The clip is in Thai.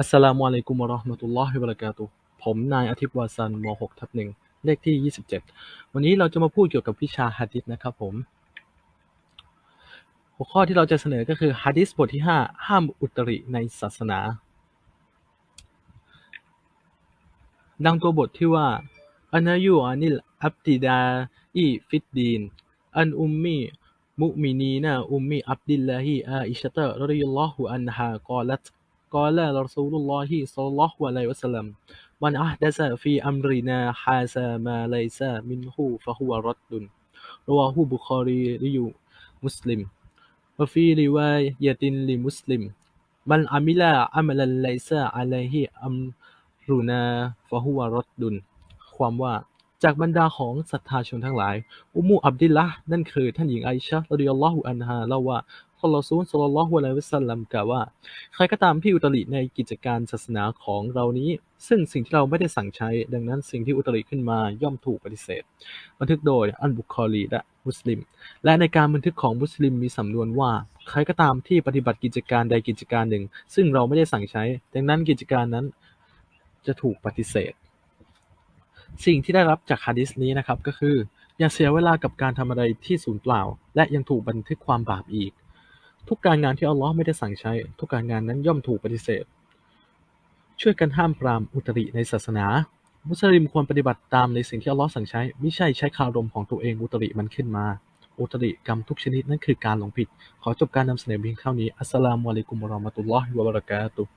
อัสสลามุอะลัยกุมวะเราะห์มะตุลลอฮิวะบะเราะกาตุฮ์ผมนายอาทิตย์วาซันม .6 ทับหนึ่งเลขที่ 27 วันนี้เราจะมาพูดเกี่ยวกับวิชาหะดีษนะครับผม หัวข้อที่เราจะเสนอก็คือหะดีษบทที่ 5 ห้ามอุตริในศาสนา ดังตัวบทที่ว่าอันายูอานิลอับติดาอีฟิดดีน อันอุมมีมุมินีนาอุมมีอับดิลลาฮิอาอิชตะรดิยัลลอฮุอันฮากอลัต قال رسول الله صلى الله عليه وسلم من أحدث في أمرنا هذا ما ليس منه فهو رد رواه البخاري مسلم وفي رواية لمسلم من عمل عملا ليس عليه أمرنا فهو رد ความว่าจากบรรดาของศรัทธาชนทั้งหลาย อุมมูอับดิลละห์นั่นคือท่านหญิงไอชะห์รดิยัลลอฮุอันฮาเล่าว่า ท่านรอซูลศ็อลลัลลอฮุอะลัยฮิวะซัลลัมกล่าวว่า ใครก็ตามที่อุตริในกิจการศาสนาของเรานี้ ซึ่งสิ่งที่เราไม่ได้สั่งใช้ ดังนั้นสิ่งที่อุตริขึ้นมาย่อมถูกปฏิเสธ บันทึกโดยอันบุคอรีและมุสลิม และในการบันทึกของมุสลิมมีสำนวนว่า ใครก็ตามที่ปฏิบัติกิจการใดกิจการหนึ่ง ซึ่งเราไม่ได้สั่งใช้ ดังนั้นกิจการนั้นจะถูกปฏิเสธ สิ่งที่ได้รับจากฮะดิษนี้นะครับก็คืออย่าเสียเวลากับการทำอะไรที่สูญเปล่า และยังถูกบันทึกความบาปอีก ทุกการงานที่อัลลอฮ์ไม่ได้สั่งใช้ ทุกการงานนั้นย่อมถูกปฏิเสธ ช่วยกันห้ามปรามอุตริในศาสนา มุสลิมควรปฏิบัติตามในสิ่งที่อัลลอฮ์สั่งใช้ไม่ใช่ใช้คารมของตัวเองอุตริมันขึ้นมาอุตริกรรมทุกชนิดนั่นคือการหลงผิด ขอจบการนำเสนอเพียงเท่านี้ อัสสลามุอะลัยกุมวะเราะมะตุลลอฮิวะบะเราะกาตุฮ์